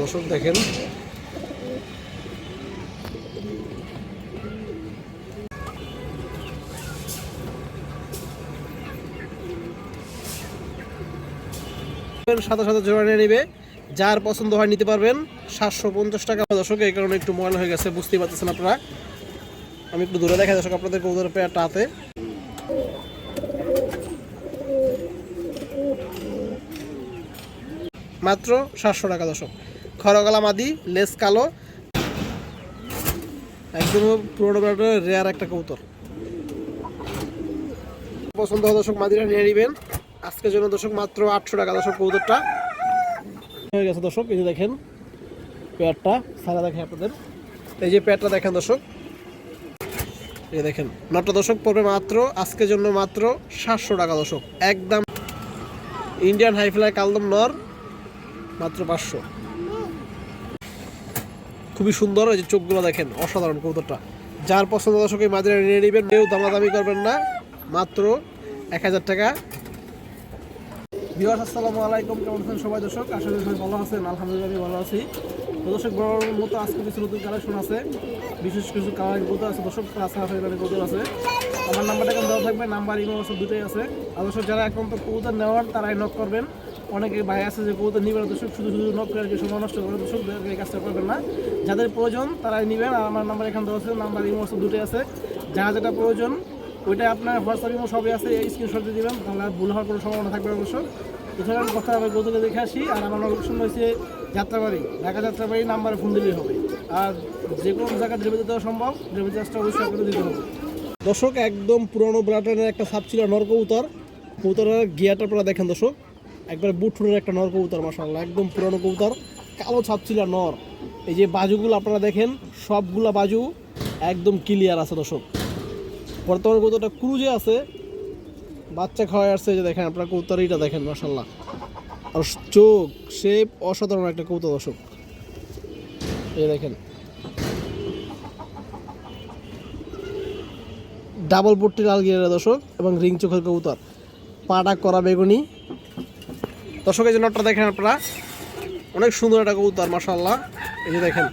দর্শক দেখেন। সাথে সাথে জোড়া নিয়ে নিবে। যার পছন্দ হয় নিতে পারবেন। সাতশো পঞ্চাশ টাকা। দর্শক, এই কারণে একটু ময়লা হয়ে গেছে, বুঝতেই পারতেছেন আপনারা। আমি একটু দূরে দেখাই, দর্শক, আপনাদের কৌদর পেয়ারটা হাতে। মাত্র সাতশো টাকা, দর্শক। খরগলা মাদি লেস কালো। একদম পুরোনো রেয়ার একটা কৌতর পছন্দ হয় দর্শক মাদিরা, নিয়ে নেবেন। আজকের জন্য দর্শক মাত্র আটশো টাকা দর্শক কৌতরটা হয়ে গেছে দর্শক, এই যে দেখেন পেয়ারটা সারা দেখেন আপনাদের। এই যে পেয়ারটা দেখেন দর্শক। এই দেখেন নটা দর্শক পড়বে মাত্র আজকের জন্য মাত্র সাতশো টাকা দর্শক। একদম ইন্ডিয়ান হাইফ্লাই কালদম নর, মাত্র পাঁচশো। খুবই সুন্দর, এই যে চোখগুলো দেখেন, অসাধারণ কৌতরটা যার পছন্দ দর্শক এই মাঝে নিয়ে নেবেন, কেউ দামাদামি করবেন না, মাত্র এক হাজার টাকা। বিহার আসসালামু আলাইকুম, কেমন আছেন সবাই দর্শক? আশা করি সবাই ভালো আছেন, আলহামদুলিল্লাহ আমি ভালো আছি। দর্শক বড় মতো আজকে কিছু নতুন কালেকশন আছে, বিশেষ কিছু কালার কৌতো আছে, দর্শক, আছে এখানে কৌতো আছে। আমার নাম্বারটা এখন দেওয়া থাকবে, নাম্বার ইমো সব দুটোই আছে। আর দর্শক, যারা এখন তো কৌতো নেওয়ার, তারাই নক করবেন। অনেকে ভাই আছে যে কৌতো নিবেন দর্শক শুধু শুধু নক করে সময় নষ্ট করে দর্শক এই কাজটা করবেন না। যাদের প্রয়োজন তারাই নেবেন। আর আমার নাম্বার এখান থেকে নাম্বার ইমো সব দুটোই আছে। যারা যেটা প্রয়োজন ওইটা আপনার হোয়াটসঅ্যাপ ইমো সবই আছে। এই স্ক্রিনশট দিয়ে দিবেন, তাহলে ভুল হওয়ার কোনো সম্ভাবনা থাকবে অবশ্য এছাড়া আমি কথা আবার গৌতমকে দেখে আসি, আর আমার লোকেশন রয়েছে যাত্রাবাড়ি। ঢাকা যাত্রাবাড়ি নাম্বারে ফোন দিলেই হবে। আর যে কোনো জায়গায় ডেলিভারি দেওয়া সম্ভব ডেলিভারি চার্জটা অবশ্যই আপনাদের দিতে হবে। দর্শক, একদম পুরনো ব্রাটেনের একটা সাপ ছিল নর কবুতর। কবুতরের গিয়াটা আপনারা দেখেন দর্শক। একবারে বুটফুটের একটা নর কবুতর মাসাল্লাহ একদম পুরনো কবুতর, কালো ছিল নর। এই যে বাজুগুলো আপনারা দেখেন, সবগুলা বাজু একদম ক্লিয়ার আছে দর্শক। বর্তমানে কবুতরটা ক্রুজে আছে, বাচ্চা খাওয়াই আসছে যে দেখেন আপনার কৌতারিটা দেখেন মাসাল্লাহ আর চোখ শেপ অসাধারণ একটা কৌতুক দর্শক। এই দেখেন। ডাবল পট্টি লাল গিয়ারের দর্শক এবং রিং চোখের কবুতর। পাটা করা বেগুনি দর্শক, এই যে নটটা দেখেন আপনারা, অনেক সুন্দর একটা কবুতর মাসাল্লাহ এই যে দেখেন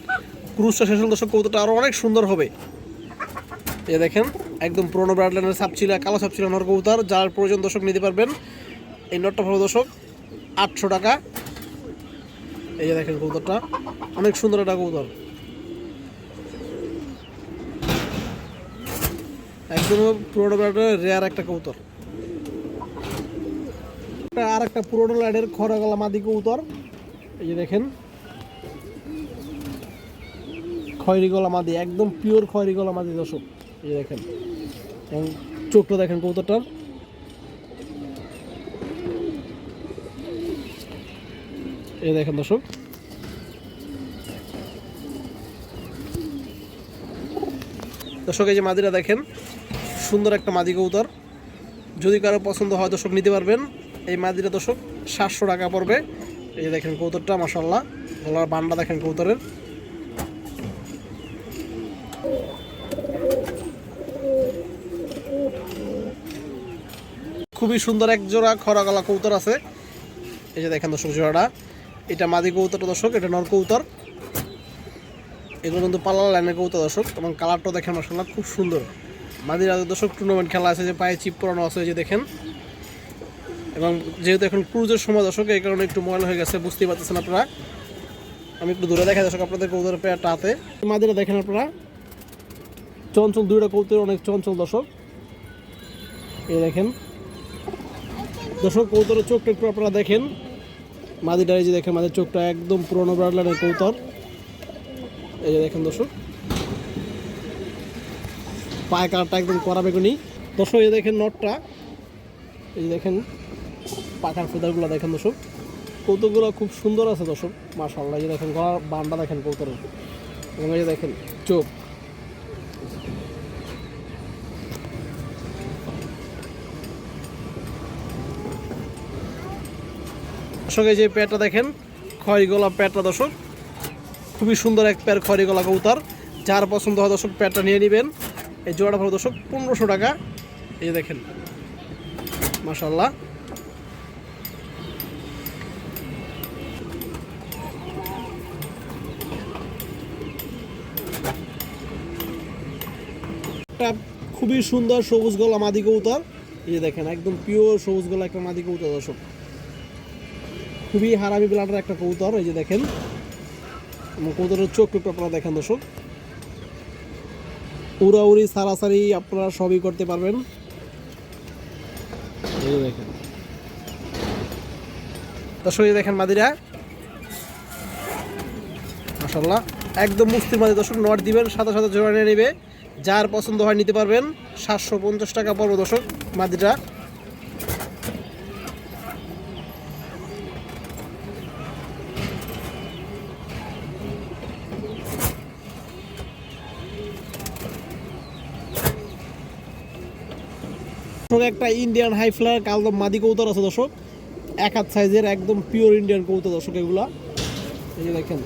ক্রুজটা শেষ হলে দর্শক, কবুতরটা আরও অনেক সুন্দর হবে। এই দেখেন, একদম পুরোনো সাপ ছিল, কালো সাপ ছিল নর কবুতর, যার প্রয়োজন দর্শক নিতে পারবেন। এই নটটা ভালো দর্শক, আটশো টাকা। এই যে দেখেন কবুতরটা, অনেক সুন্দর একটা কবুতর। একদম পুরোনো ব্রাডের রেয়ার একটা কবুতর। আর একটা পুরোনো লাইনের খরা গলা মাদি কবুতর। এই যে দেখেন। খয়রি গলা মাদি, একদম পিওর খয়রি গলা মাদি দর্শক। এই দেখেন। এবং চোখটা দেখেন কবুতরটার। এই দেখেন দর্শক। দর্শক, এই যে মাদিরা দেখেন। সুন্দর একটা মাদি কবুতর। যদি কারও পছন্দ হয়, দর্শক নিতে পারবেন। এই মাদিরা দর্শক, সাতশো টাকা পড়বে। এই যে দেখেন কবুতরটা মাসাল্লাহ গলার বান্ডা দেখেন কৌতরের খুবই সুন্দর এক জোড়া খরা গলা কৌতর আছে। এই যে দেখেন দর্শক, জোড়াটা। এটা মাদি কবুতরটা দর্শক, এটা নর কবুতর। এগুলো কিন্তু পালার লাইনের কবুতর দর্শক, এবং কালারটাও দেখেন মাসাল্লাহ খুব সুন্দর। মাদিরা দর্শক টুর্নামেন্ট খেলা আছে, যে পায়ে চিপ পরানো আছে যে দেখেন। এবং যেহেতু এখন ক্রুজের সময় দর্শক, এই কারণে একটু ময়লা হয়ে গেছে, বুঝতেই পারতেছেন আপনারা। আমি একটু দূরে দেখা দর্শক আপনাদের কবুতরের পেয়ারটা হাতে। মাদিরা দেখেন আপনারা। চঞ্চল, দুইটা কবুতর অনেক চঞ্চল দর্শক। এই দেখেন। দর্শক কৌতরের চোখটা একটু আপনারা দেখেন। মাদিটা এই যে দেখেন, মাদের চোখটা একদম পুরোনো ব্রাডলানের কৌতর এই যে দেখেন দর্শক। পায়ে কারটা একদম করা বেগুনি। দর্শক, এই দেখেন নটটা। এই দেখেন। পাখার ফেদারগুলো দেখেন দর্শক। কৌতুকগুলো খুব সুন্দর আছে দর্শক। মাশাল্লাহ এই যে দেখেন, গলার বান্ডা দেখেন কৌতরের এবং এই যে দেখেন, চোখ। এই যে পেয়ারটা দেখেন খয়রি গলা পেয়ারটা দর্শক। খুবই সুন্দর এক পেয়ার খয়রি গলা কবুতর। যার পছন্দ হয় দর্শক, পেয়ারটা নিয়ে নেবেন। এই জোড়াটা ভালো দর্শক পনেরোশো টাকা। এই দেখেন মাশাল্লাহ একটা খুবই সুন্দর সবুজ গলা মাদি কবুতর। এই যে দেখেন, একদম পিওর সবুজ গলা একটা মাদি কবুতর, দর্শক। খুবই হারামি ব্লাডের একটা কবুতর, এই যে দেখেন। এবং কবুতরের চোখ টুকু আপনারা দেখেন, দর্শক। উড়াউড়ি, সারাসারি আপনারা সবই করতে পারবেন। এই যে দেখেন। দর্শক, এই দেখেন মাদিরা। মাসাল্লাহ একদম মুস্তির মাদি, দর্শক, নট দিবেন সাদা সাদা জোড়া নিয়ে নেবে। যার পছন্দ হয় নিতে পারবেন সাতশো পঞ্চাশ টাকা পড়বে দর্শক মাদিটা একটা ইন্ডিয়ান হাই ফ্লায়ার কালদম মাদি কৌতর আছে দর্শক। এক হাত সাইজের একদম পিওর ইন্ডিয়ান কৌতর দর্শক এগুলা। এই যে দেখেন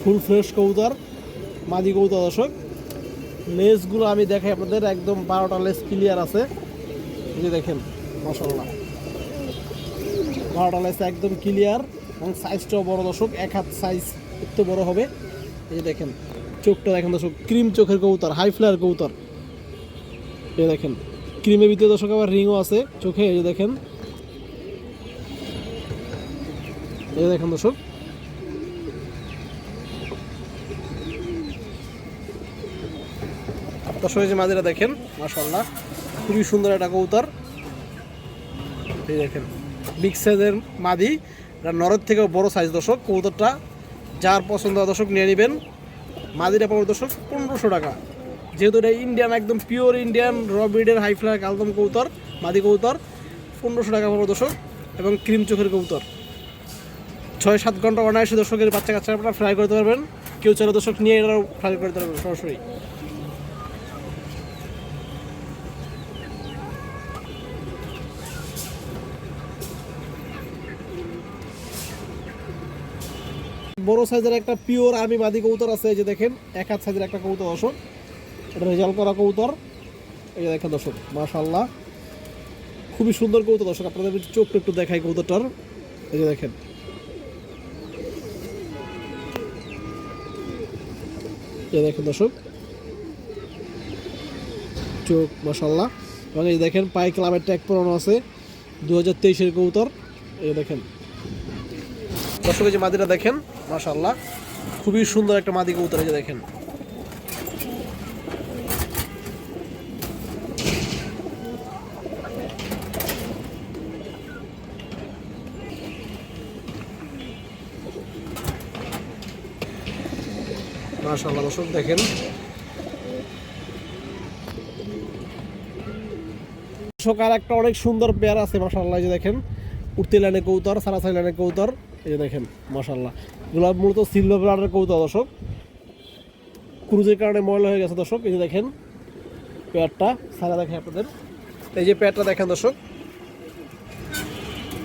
ফুল ফ্রেশ কৌতর মাদি কৌতর দর্শক। লেসগুলো আমি দেখাই আপনাদের, একদম বারোটা লেস ক্লিয়ার আছে। যে দেখেন মশাল্লা বারোটা লেস একদম ক্লিয়ার এবং সাইজটাও বড় দর্শক, এক হাত সাইজ একটু বড় হবে। এই যে দেখেন, চোখটা দেখেন দর্শক ক্রিম চোখের কবুতর হাই ফ্লায়ার কবুতর। এই দেখেন ক্রিমের ভিতরে দর্শক আবার রিংও আছে চোখে, এই যে দেখেন। এই দেখেন দর্শক দর্শক যে মাঝিরা দেখেন মাশাল্লাহ খুবই সুন্দর একটা কবুতর। এই দেখেন বিগ সাইজের মাদি, এটা নরের থেকেও বড় সাইজ দর্শক, কবুতরটা যার পছন্দ দর্শক নিয়ে নেবেন। মাদিরা পাবো দর্শক পনেরোশো টাকা। যেহেতু এটা ইন্ডিয়ান একদম পিওর ইন্ডিয়ান রবিডের ব্রিডের হাই ফ্লার কালদম কবুতর, মাদি কবুতর, পনেরোশো টাকা পাবো দর্শক, এবং ক্রিম চোখের কবুতর। ছয় সাত ঘণ্টা অনায়াসে দর্শকের বাচ্চা কাচ্চা আপনারা ফ্রাই করতে পারবেন। কেউ চাইলে দর্শক নিয়ে এটাও ফ্রাই করতে পারবেন, সরাসরি। বড় সাইজের একটা পিওর আর্মি মাদি কবুতর আছে, এই যে দেখেন, এক হাত সাইজের একটা কবুতর, দর্শক। এটা রেজাল্ট করা কবুতর। এই যে দেখেন, দর্শক মাশাল্লাহ খুবই সুন্দর কবুতর, দর্শক, আপনাদের চোখটা একটু দেখাই কবুতরটার। এই যে দেখেন। এই দেখেন, দর্শক। চোখ মাশাল্লাহ এবং এই দেখেন পায়ে ক্লাবের ট্যাগ পরানো আছে দু হাজার তেইশের কবুতর। এই দেখেন। দর্শক, এই যে মাদিটা দেখেন। মাশাল্লাহ খুবই সুন্দর একটা মাদি কবুতর এই যে দেখেন। মাশাল্লাহ দর্শক, দেখেন। আর একটা অনেক সুন্দর পেয়ার আছে মাশাল্লাহ যে দেখেন। উঠতে লাইনে কৌতর সারাসারি লাইনে কৌতর এই যে দেখেন মাশাল্লাহ এগুলো মূলত সিলভার ব্লাডের কৌতর দর্শক। ক্রুজের কারণে ময়লা হয়ে গেছে, দর্শক। এই যে দেখেন পেয়ারটা সারা দেখেন আপনাদের। এই যে পেয়ারটা দেখেন, দর্শক।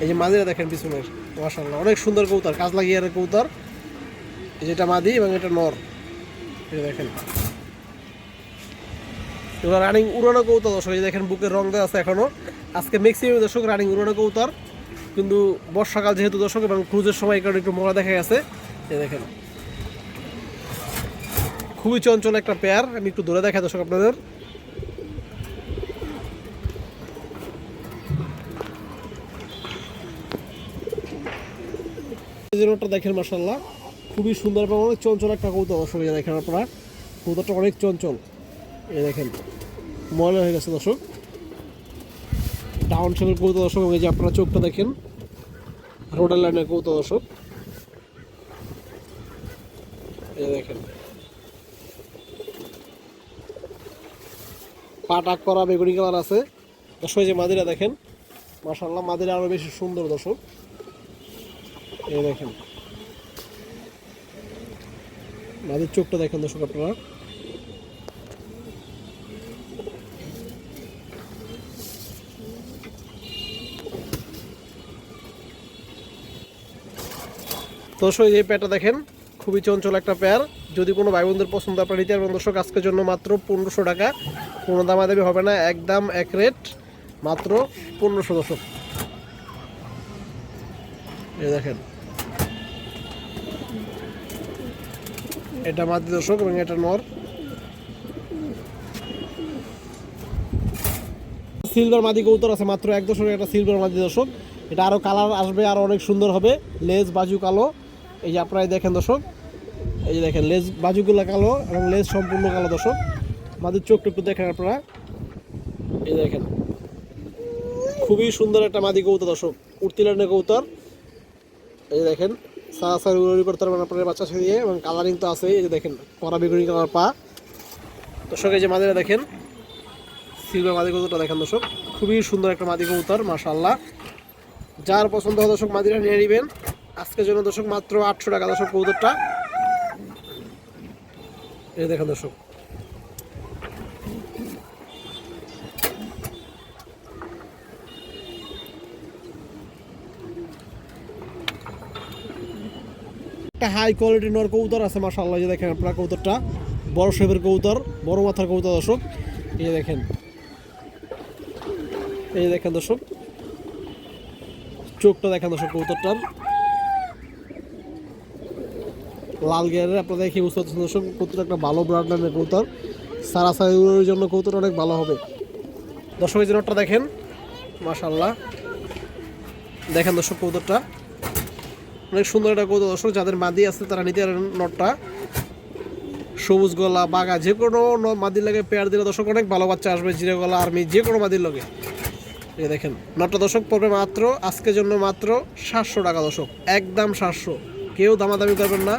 এই যে মাদিরা দেখেন পিছনের মাশাল্লাহ অনেক সুন্দর কাজ লাগিয়ে কৌতর এই যেটা মাদি এবং এটা নর। এই দেখেন। এগুলো রানিং উড়ানো কৌতর দর্শক। এই দেখেন, বুকের রং দেওয়া আছে এখনও। আজকে ম্যাক্সিমাম দর্শক রানিং উড়ানো কৌতর কিন্তু বর্ষাকাল যেহেতু দর্শক এবং ক্রুজের সময় কারণে একটু মরা দেখা গেছে দেখেন। খুবই চঞ্চল একটা পেয়ার, আমি একটু দূরে দেখা দর্শক আপনাদের। দেখেন মাসাল্লাহ খুবই সুন্দর এবং অনেক চঞ্চল একটা কৌতল দর্শক দেখেন আপনারা। কৌতলটা অনেক চঞ্চল। এই দেখেন, ময়লা হয়ে গেছে দর্শক। ডাউন শেপের কৌতো দর্শক এই যে আপনারা চোখটা দেখেন। রোডার লাইনের কৌতো দর্শক। এই দেখেন। পাটাক করা বেগুনি কালার আছে। দর্শক যে মাদিরা দেখেন মাশাল্লাহ মাদিরা আরও বেশি সুন্দর দর্শক। এই দেখেন। মাদির চোখটা দেখেন দর্শক আপনারা। দর্শক এই প্যাটটা দেখেন, খুবই চঞ্চল একটা পেয়ার। যদি কোনো ভাই বোনদের পছন্দ, আপনার নিতে পারবেন দর্শক, আজকের জন্য মাত্র পনেরোশো টাকা। কোনো দামাদামি হবে না, একদম এক রেট মাত্র পনেরোশো দর্শক। এই দেখেন। এটা মাদি দর্শক এবং এটা নর। সিলভার মাদি কৌতর আছে, মাত্র এক দশকের একটা সিলভার মাদি দর্শক। এটা আরও কালার আসবে আরও অনেক সুন্দর হবে। লেজ বাজু কালো। এই যে আপনারা এই দেখেন দর্শক, এই যে দেখেন, লেজ বাজুগুলো কালো এবং লেজ সম্পূর্ণ কালো দর্শক। মাদির চোখটা একটু দেখেন আপনারা। এই দেখেন, খুবই সুন্দর একটা মাদি কৌতর দর্শক উর্তিলানের কৌতর এই দেখেন উড়ি করতে পারবেন আপনার বাচ্চা দিয়ে এবং কালারিং তো আছে এই যে দেখেন, কড়া বেগুনি কালার পা। দর্শক, এই যে মাদিরা দেখেন সিলভার মাদি কবুতরটা দেখেন দর্শক, খুবই সুন্দর একটা মাদি কবুতর মাশাল্লাহ যার পছন্দ হয় দর্শক মাদিরা নিয়ে নেবেন। আজকের জন্য দর্শক মাত্র আটশো টাকা, দর্শক কবুতরটা। এই দেখেন দর্শক। একটা হাই কোয়ালিটি নর কবুতর আছে, মাশাআল্লাহ, এই যে দেখেন আপনার কবুতরটা। বড় শেপের কবুতর, বড় মাথার কবুতর দর্শক। এই দেখেন। এই দেখেন দর্শক। চোখটা দেখেন দর্শক কবুতরটার। লাল গিয়ারের আপনারা দেখে বুঝতে পারছেন দর্শক, কবুতর একটা ভালো ব্র্যান্ড ব্র্যান্ডের সারা সাইজের জন্য কবুতর অনেক ভালো হবে। দর্শক, এই যে নটটা দেখেন, মাশাআল্লাহ। দেখেন দর্শক, কবুতরটা। অনেক সুন্দর একটা কৌতুক দর্শক, যাদের মাদি আছে তারা নিতে পারেন নটটা সবুজ গলা বাগা যে কোনো মাদির লাগে পেয়ার দিলে দর্শক অনেক ভালো বাচ্চা আসবে, জিরে গলা, আর্মি, যে কোনো মাদির লগে। এই দেখেন নটটা দর্শক পড়বে মাত্র, আজকের জন্য মাত্র সাতশো টাকা দর্শক, একদম সাতশো। কেউ দামাদামি করবেন না।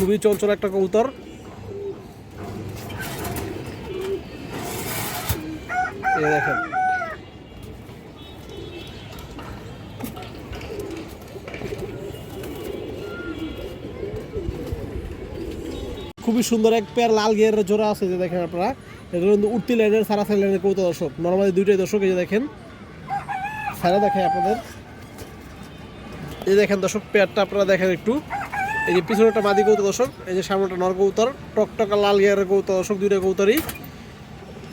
খুবই চঞ্চল একটা কবুতর। দেখেন। খুবই সুন্দর এক পেয়ার লাল গিয়ারের জোড়া আছে যে দেখেন আপনারা। এগুলো কিন্তু উঠতি লাইনের সারা সারা লাইনের কৌতো দর্শক। নর্মালি দুইটাই দর্শক, এই যে দেখেন। সারা দেখেন আপনাদের। এই দেখেন দর্শক, পেয়ারটা আপনারা দেখেন একটু। এই যে পিছনেটা মাদি কৌতো দর্শক এই যে সামনেটা নর কৌতর টকটকা লাল গিয়ারের কৌতো দর্শক দুইটা কৌতরই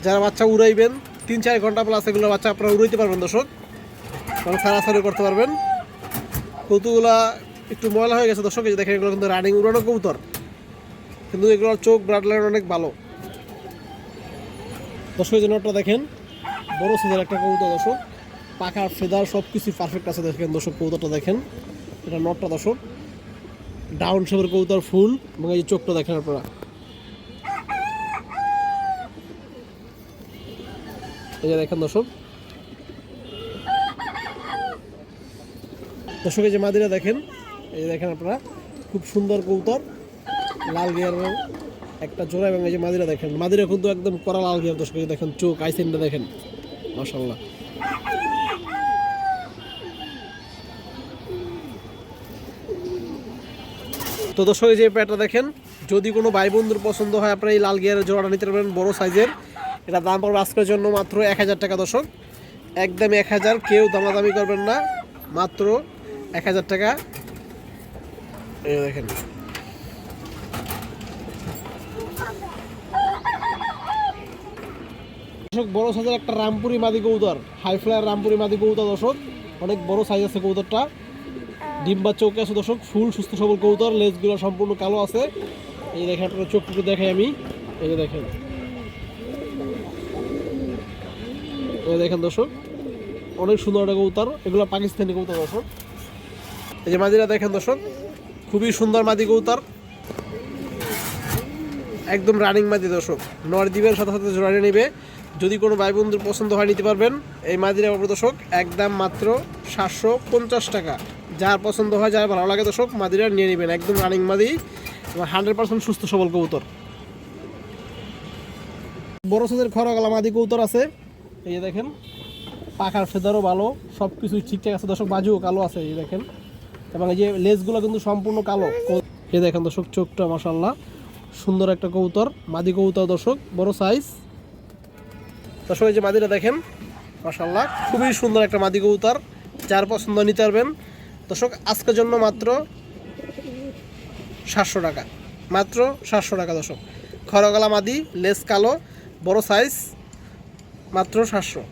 যারা বাচ্চা উড়াইবেন, তিন চার ঘণ্টা প্লাস এগুলো বাচ্চা আপনারা উড়াইতে পারবেন দর্শক। মানে সারাসারি করতে পারবেন। কৌতুগুলা একটু ময়লা হয়ে গেছে দর্শক, এই দেখেন এগুলো কিন্তু রানিং উড়ানো কৌতর কিন্তু এগুলোর চোখ ব্লাড লাইন অনেক ভালো। দর্শক, এই যে নটটা দেখেন, বড় সাইজের একটা কবুতর দর্শক। পাখা ফেদার সব কিছু পারফেক্ট আছে দেখেন দর্শক, কবুতরটা দেখেন। এটা নটটা দর্শক। ডাউন শেপের কবুতর ফুল এবং এই যে চোখটা দেখেন আপনারা। এই যে দেখেন দর্শক। দর্শক, এই যে মাদিরা দেখেন, এই যে দেখেন আপনারা, খুব সুন্দর কবুতর, লাল গিয়ারের একটা জোড়া এবং এই যে মাদিরা দেখেন। মাদিরা কিন্তু একদম কড়া লাল গিয়ার, দর্শক দেখেন চোখ আইসেনটা দেখেন মাশাল্লাহ তো দর্শক যে প্যাটটা দেখেন, যদি কোনো ভাই বন্ধুর পছন্দ হয়, আপনারা এই লাল গিয়ারের জোড়াটা নিতে পারবেন, বড় সাইজের। এটা দাম পড়বে আজকের জন্য মাত্র এক হাজার টাকা, দর্শক। একদম এক হাজার, কেউ দামাদামি করবেন না, মাত্র এক হাজার টাকা। দেখেন। দর্শক, বড় সাইজের একটা রামপুরি মাদি কৌতর হাই ফ্লায়ার রামপুরি মাদি কৌতর দর্শক। অনেক বড় সাইজ আছে কৌতরটা ডিম বা চোখে আছে দর্শক, ফুল, সুস্থ, সবল কৌতর লেজগুলো সম্পূর্ণ কালো আছে। এই দেখেন আপনার চোখটুকু দেখাই আমি। এই দেখেন। এই দেখেন দর্শক, অনেক সুন্দর একটা কৌতর এগুলো পাকিস্তানি কৌতর দর্শক। এই যে মাদিরা দেখেন দর্শক, খুবই সুন্দর মাদি কৌতর একদম রানিং মাদি দর্শক। নর দিবের সাথে সাথে জোড়া নেবে। যদি কোনো ভাই বন্ধুর পছন্দ হয়, নিতে পারবেন। এই মাদিরা দর্শক, একদম মাত্র সাতশো পঞ্চাশ টাকা। যার পছন্দ হয়, যার ভালো লাগে, দর্শক, মাদিরা নিয়ে নেবেন। একদম রানিং মাদি। হান্ড্রেড পার্সেন্ট সুস্থ সবল কবুতর। বড় সাইজের খরা গলা মাদি কবুতর আছে। এই যে দেখেন, পাখার ফেদারও ভালো সব কিছুই ঠিকঠাক আছে। দর্শক, বাজুও কালো আছে, এই দেখেন। এবং এই যে লেজগুলো কিন্তু সম্পূর্ণ কালো। এই দেখেন দর্শক, চোখটা মাসাল্লাহ সুন্দর একটা কবুতর, মাদি কবুতর দর্শক, বড় সাইজ দর্শক, এই যে মাদিটা দেখেন মাসাল্লাহ খুবই সুন্দর একটা মাদি কবুতর। যার পছন্দ নিতে পারবেন। দর্শক, আজকের জন্য মাত্র সাতশো টাকা। মাত্র সাতশো টাকা দর্শক। খরগলা মাদি, লেস কালো, বড় সাইজ মাত্র সাতশো।